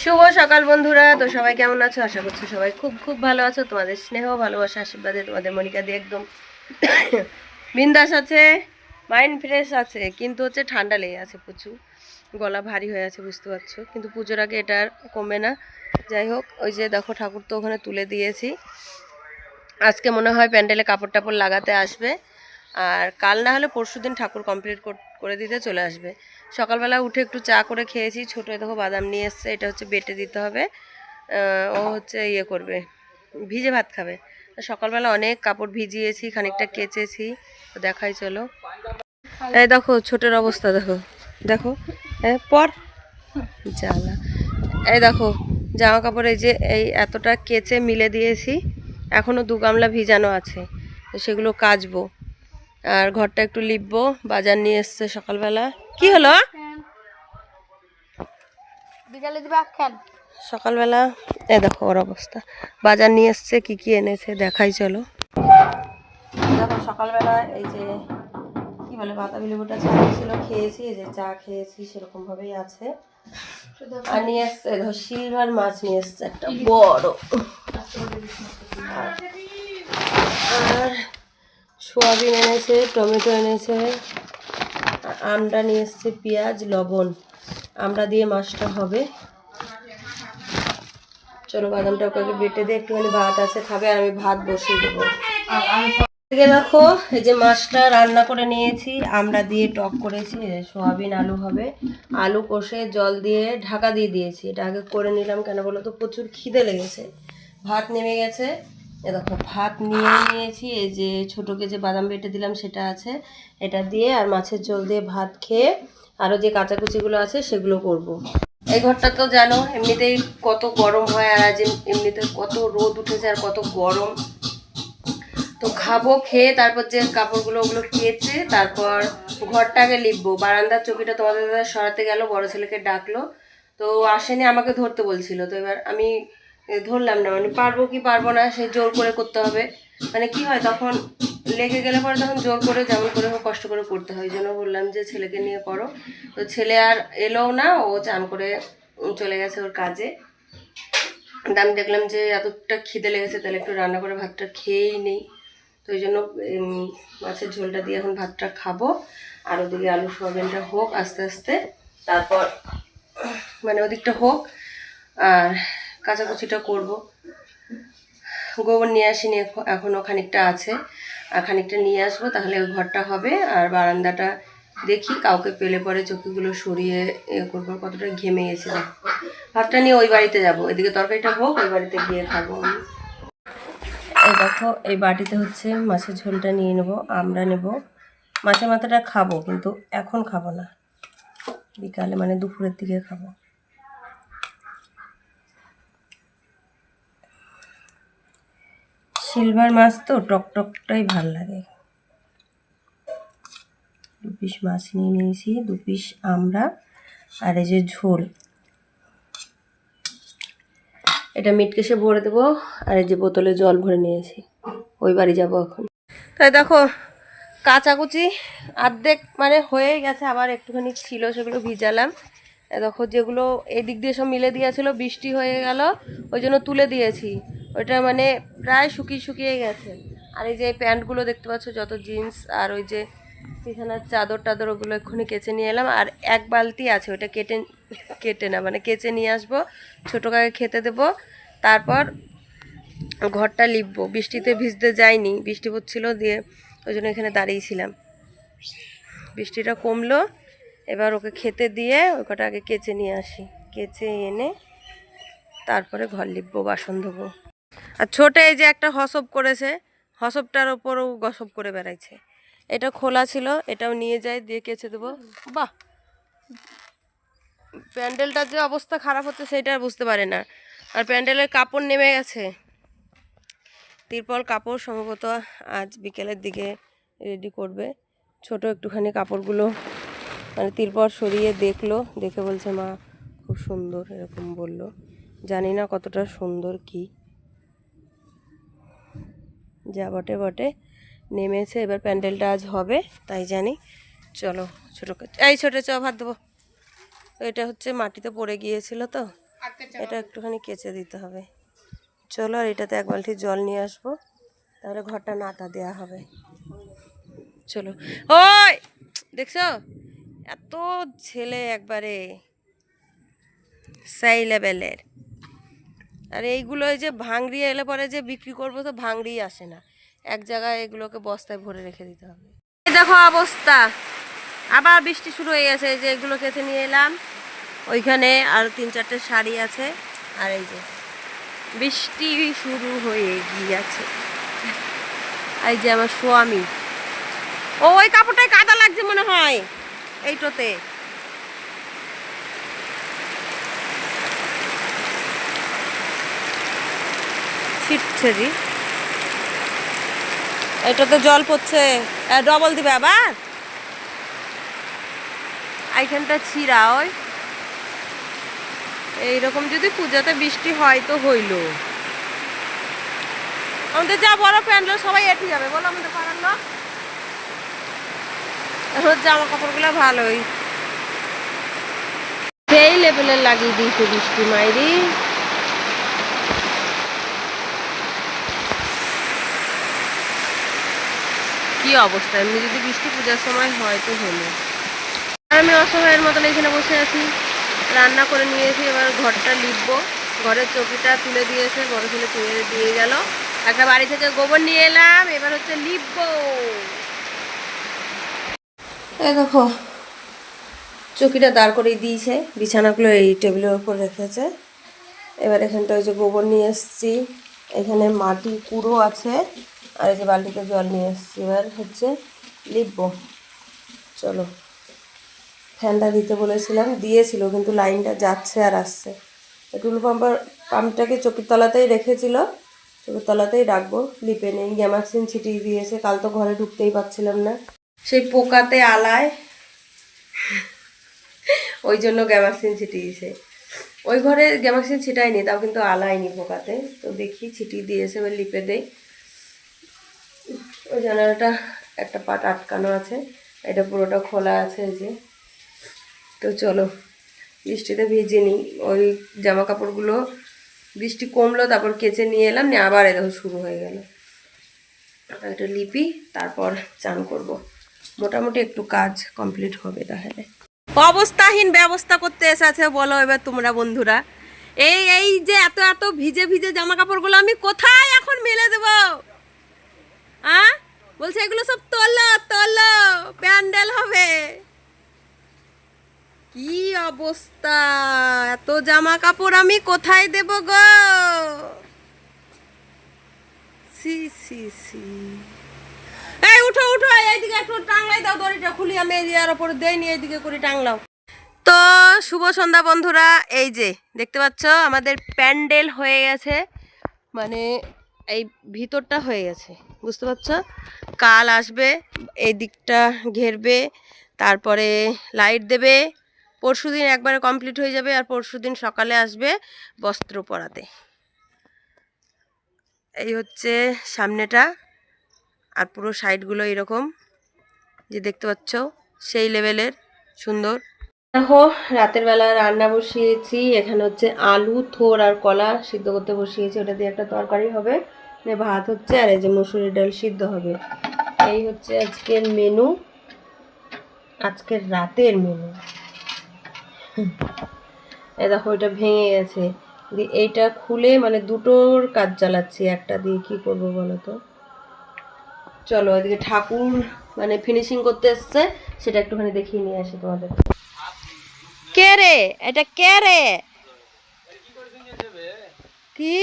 শুভ সকাল বন্ধুরা, তো সবাই কেমন আছো? আশা করছি সবাই খুব খুব ভালো আছো। তোমাদের স্নেহ, ভালোবাসা, আশীর্বাদে তোমাদের মনিকা দিয়ে একদম বিন্দাস আছে মাইন্ড ফ্রেশ আছে, কিন্তু হচ্ছে ঠান্ডা লেগে আছে প্রচুর। গলা ভারী হয়ে আছে, বুঝতে পারছ? কিন্তু পুজোর আগে এটা আর কমবে না। যাই হোক, ওই যে দেখো ঠাকুর তো ওখানে তুলে দিয়েছি। আজকে মনে হয় প্যান্ডেলে কাপড় টাপড় লাগাতে আসবে। আর কাল না হলে পরশু দিন ঠাকুর কমপ্লিট করে দিতে চলে আসবে। সকালবেলা উঠে একটু চা করে খেয়েছি, ছোটো দেখো বাদাম নিয়ে এসছে, এটা হচ্ছে বেটে দিতে হবে। ও হচ্ছে ইয়ে করবে, ভিজে ভাত খাবে। সকালবেলা অনেক কাপড় ভিজিয়েছি, খানিকটা কেচেছি দেখাই চলো। এই দেখো, ছোটের অবস্থা দেখো দেখো হ্যাঁ পর। জ্বালা। এই দেখো, জামা কাপড় এই যে, এই এতটা কেচে মিলে দিয়েছি এখনও দু গামলা ভিজানো আছে সেগুলো কাচবো। আর ঘরটা একটু লিপবো বাজার নিয়ে এসছে সকালবেলা। কি হলো? সকালবেলা এ দেখো ওর অবস্থা। বাজার নিয়ে এসছে কি কি এনেছে দেখাই চলো। দেখো সকালবেলা এই যে কি বলে বাতাবি লেবুটা ছাড়িয়েছিল খেয়েছি এই যে চা খেয়েছি সেরকম ভাবেই আছে। আর নিয়ে এসছে দেখো সিলভার মাছ নিয়ে এসছে একটা বড়। আর সোয়াবিন এনেছে, টমেটো এনেছে, আমটা নিয়ে এসছে পেঁয়াজ, লবণ। আমরা দিয়ে মাছটা হবে। চলো বাদামটা ওকে বেটে দিয়ে একটুখানি ভাত আছে, খাবে আর আমি ভাত বসিয়ে দেবো। দেখো, এই যে মাছটা রান্না করে নিয়েছি আমরা দিয়ে টক করেছি সোয়াবিন, আলু হবে। আলু কষে জল দিয়ে ঢাকা দিয়ে দিয়েছি। এটা আগে করে নিলাম কেন বলো তো? প্রচুর খিদে লেগেছে। ভাত নেমে গেছে। এ দেখো, ভাত নিয়ে নিয়েছি, এই যে ছোটোকে যে বাদাম বেটে দিলাম সেটা আছে। এটা দিয়ে আর মাছের ঝোল দিয়ে ভাত খেয়ে আরও যে কাঁচাকুচিগুলো আছে সেগুলো করব। এই ঘরটা তো জানো, এমনিতেই কত গরম হয় আর আজ এমনিতে কত রোদ উঠেছে আর কত গরম। তো খাব, খেয়ে তারপর যে কাপড়গুলো ওগুলো কেচে তারপর ঘরটাকে লিপবো। বারান্দার চকিটা তোমাদের দাদা সরাতে গেল, বড় ছেলেকে ডাকলো। তো আসেনি, আমাকে ধরতে বলছিল। তো এবার আমি ধরলাম না। মানে পারব কি পারব না, সে জোর করে করতে হবে। মানে কি হয়, তখন লেগে গেলে পরে তখন জোর করে, যেমন করে হোক, কষ্ট করে করতে হয়। জন্য বললাম যে, ছেলেকে নিয়ে করো। তো ছেলে আর এলো না, ও চান করে চলে গেছে ওর কাজে। আমি দেখলাম যে, এতটা খিদে লেগেছে, তাহলে একটু রান্না করে ভাতটা খেয়েই নেই। তো ওই জন্য মাছের ঝোলটা দিয়ে এখন ভাতটা খাব। আর ওদিকে আলু সোয়াবিনটা হোক, আস্তে আস্তে। তারপর মানে ওদিকটা হোক। আর কাচাকুচিটা করব। গোবর নিয়ে আসিনি, এখ- এখনও খানিকটা আছে। আর খানিকটা নিয়ে আসব, তাহলে ওই ঘরটা হবে। আর বারান্দাটা দেখি, কাউকে পেলে পরে চোখগুলো সরিয়ে এ করব। কতটা ঘেমে গেছে দেখো। ভাতটা নিয়ে ওই বাড়িতে যাব। এদিকে তরকারিটা হোক, ওই বাড়িতে গিয়ে খাব আমি। এই দেখো, এই বাটিতে হচ্ছে মাছের ঝোলটা নিয়ে নেব, আমরা নেব। মাছের মাথাটা খাব, কিন্তু এখন খাব না। বিকালে মানে দুপুরের দিকে খাব। সিলভার মাছ তো টক টকটাই ভালো লাগে। দু পিস মাছ নিয়ে নিয়েছি, দু পিস আমরা আর এই যে ঝোল। এটা মিটকেসে ভরে দেবো আর এই যে বোতলে জল ভরে নিয়েছি। ওই বাড়ি যাব এখন। তাই দেখো, কাচাকুচি অর্ধেক মানে হয়ে গেছে, আবার একটুখানি ছিল সেগুলো ভিজালাম। দেখো যেগুলো এদিক দিয়ে সব মিলে দিয়েছিল, বৃষ্টি হয়ে গেল, ওই জন্য তুলে দিয়েছি। ওইটা মানে প্রায় শুকিয়ে শুকিয়ে গেছে। আর এই যে প্যান্টগুলো দেখতে পাচ্ছ, যত জিন্স আর ওই যে বিছানার চাদর টাদর ওগুলো এক্ষুনি কেচে নিয়ে এলাম। আর এক বালতি আছে, ওটা কেটে কেটে না মানে কেচে নিয়ে আসব, ছোটো কাকে খেতে দেবো। তারপর ঘরটা লিপবো, বৃষ্টিতে ভিজতে যাইনি, বৃষ্টি পড়ছিল দিয়ে ওই জন্য এখানে দাঁড়িয়েছিলাম বৃষ্টিটা কমলো এবার ওকে খেতে দিয়ে ওই কটা আগে কেচে নিয়ে আসি। কেচে এনে তারপরে ঘর লিপবো, বাসন ধোবো। আর ছোট এই যে একটা হসব করেছে হসবটার ওপরও গসব করে বেড়াইছে। এটা খোলা ছিল, এটাও নিয়ে যাই, দিয়ে কেচে দেবো। বাহ! প্যান্ডেলটার যে অবস্থা খারাপ হচ্ছে সেটা বুঝতে পারে না। আর প্যান্ডেলের কাপড় নেমে গেছে। তিরপল কাপড় সম্ভবত আজ বিকেলের দিকে রেডি করবে। ছোট একটুখানি কাপড়গুলো মানে তিরপল সরিয়ে দেখল দেখে বলছে মা খুব সুন্দর এরকম বলল। জানি না কতটা সুন্দর কি। যা বটে বটে। নেমেছে এবার প্যান্ডেলটা আজ হবে তাই জানি। চলো ছোটো এই ছোটো চ ভাত দেবো। এটা হচ্ছে মাটিতে পড়ে গিয়েছিল তো। এটা একটুখানি কেচে দিতে হবে। চলো আর এটাতে এক বালতি জল নিয়ে আসব। তাহলে ঘরটা নাতা দেওয়া হবে। চলো। ওই দেখছ? এত ছেলে একবারে সেই লেভেলের। আর এইগুলো এই যে ভাঙড়ি এলে পরে যে বিক্রি করব তো ভাঙড়ি আসে না। এক জায়গায় এগুলোকে বস্তায় ভরে রেখে দিতে হবে। দেখো অবস্থা। আবার বৃষ্টি শুরু হয়ে গেছে, এই যে এগুলো কেচে নিয়ে এলাম। ওইখানে আর তিন চারটে শাড়ি আছে, আর এই যে বৃষ্টি শুরু হয়ে গিয়েছে। এই যে আমার স্বামী। ও, ওই কাপড়টাই কাদা লাগছে মনে হয়। এইটোতে। ছিটছে জি এটাতে জল পড়ছে। ডবল দিবে আবার। এইখানটা ছিঁড়া ওই। এইরকম যদি পূজাতে বৃষ্টি হয় তো হইল। আমাদের যা বড় প্যান্ডেল, সবাই এটি যাবে। বলো আমাদের পাড়ার লোক। এখন জামা কাপড়গুলো ভালোই। সেই লেভেলের লাগিয়ে দিয়েছে বৃষ্টি মাইরি। কি অবস্থা? এমনি যদি বৃষ্টি পূজার সময় হয় তো হলো। আর আমি অসহায়ের মতন এখানে বসে আছি। রান্না করে নিয়েছি, এবার ঘরটা লিখব ঘরের চকিটা তুলে দিয়েছে, বড় ছেলে তুলে দিয়ে গেল। একটা বাড়ি থেকে গোবর নিয়ে এলাম, এবার হচ্ছে এই দেখো, চকিটা দাঁড় করে দিয়েছে, বিছানাগুলো এই টেবিলের উপর রেখেছে। এবার এখানটা ওই যে গোবর নিয়ে এসেছি, এখানে মাটি কুড়ো আছে, আর এই যে বালতিতে জল নিয়ে এসেছি। এবার হচ্ছে লিখব চলো, ফ্যানটা দিতে বলেছিলাম, দিয়েছিল, কিন্তু লাইনটা যাচ্ছে আর আসছে। টুলু পাম্পার পাম্পটাকে চকির তলাতেই রেখেছিল, চকির তলাতেই রাখব, লিপে নেই, গ্যামাক্সিন ছিটিয়ে দিয়েছে, কাল তো ঘরে ঢুকতেই পারছিলাম না। সেই পোকাতে আলায়। ওই জন্য গ্যামাক্সিন ছিটিয়েছে। ওই ঘরে গ্যামাক্সিন ছিটায়নি, তাও কিন্তু আলায়নি পোকাতে। তো দেখি ছিটিয়ে দিয়েছে এবার লিপে দেই। ওই জানালাটা একটা পাট আটকানো আছে। এটা পুরোটা খোলা আছে যে। তো চলো, বৃষ্টিতে ভিজে নিই। ওই জামা কাপড়গুলো বৃষ্টি কমলো, তারপর কেচে নিয়ে এলাম। নিয়ে আবার এরকম শুরু হয়ে গেল। এটা লিপি, তারপর চান করব। মোটামুটি একটু কাজ কমপ্লিট হবে তাহলে। অবস্থাহীন ব্যবস্থা করতে এসেছে বলো এবার তোমরা বন্ধুরা। এই এই যে এত এত ভিজে ভিজে জামা কাপড়গুলো আমি কোথায় এখন মেলে দেবো? আ? বলছে এগুলো সব তোলো তোলো, প্যান্ডেল হবে। কি অবস্থা? এত জামা কাপড় আমি কোথায় দেব গো? সি সি সি এই, উঠো উঠো এইদিকে একটু টাংলাই দাও দড়িটা খুলি, আমি এই ইয়ার ওপরে দেইনি এইদিকে করে টাংলাও। তো শুভ সন্ধ্যা বন্ধুরা, এই যে, দেখতে পাচ্ছ, আমাদের প্যান্ডেল হয়ে গেছে। মানে এই ভিতরটা হয়ে গেছে, বুঝতে পারছ? কাল আসবে, এই দিকটা ঘেরবে, তারপরে লাইট দেবে, পরশু দিন একবারে কমপ্লিট হয়ে যাবে, আর পরশু দিন সকালে আসবে বস্ত্র পরাতে। এই হচ্ছে সামনেটা, আর পুরো সাইডগুলো এরকম। যে দেখতে পাচ্ছ, সেই লেভেলের সুন্দর। দেখো, রাতের বেলা রান্না বসিয়েছি। এখানে হচ্ছে আলু, থোর আর কলা সিদ্ধ করতে বসিয়েছি। ওটা দিয়ে একটা তরকারি হবে ভাত হচ্ছে, আর এই যে মসুরি ডাল সিদ্ধ হবে। এই হচ্ছে আজকের মেনু আজকের রাতের মেনু এ দেখো ওইটা ভেঙে গেছে। দিয়ে এইটা খুলে মানে দুটোর কাজ চালাচ্ছি, একটা দিয়ে কি করব বলো তো? চলো এদিকে ঠাকুর মানে ফিনিশিং করতে এসছে সেটা একটুখানি দেখিয়ে নিয়ে আসি তোমাদের। কে রে? এটা কে রে? কি?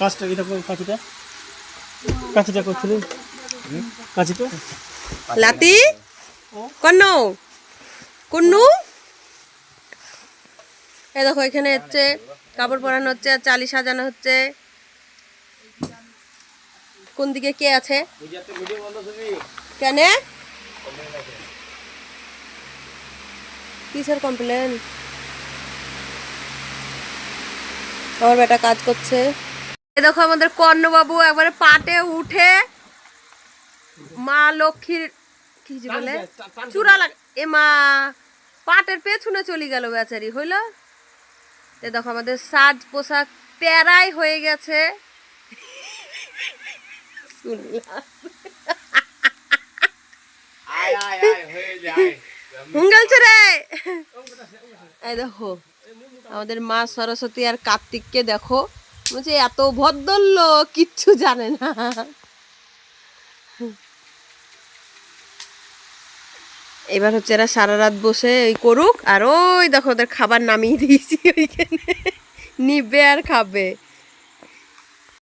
কাজটা এটা কই কাঁচিটা? কাঁচিটা করছিলি কাঁচিটা? লাতি? কন্নু? কুন্নু? এ দেখো এখানে হচ্ছে কাপড় পরানো হচ্ছে আর চালি সাজানো হচ্ছে। কোন দিকে কে আছে? কেন? কিসের কমপ্লেন আমার বেটা কাজ করছে। এ দেখো আমাদের কর্ণবাবু একবারে পাটে উঠে মা লক্ষ্মীর কি বলে? চূড়া লাগ এ মা পাটের পেছনে চলে গেল বেচারি হইল? এ দেখো আমাদের সাজ পোশাক প্যারাই হয়ে গেছে। এই দেখো আমাদের মা সরস্বতী আর কার্তিককে দেখো। বলছে এত ভদ্রল্য কিচ্ছু জানে না। এবার হচ্ছে এরা সারা রাত বসে ওই করুক, আর ওই দেখো ওদের খাবার নামিয়ে দিয়েছি ওইখানে। নিবে আর খাবে।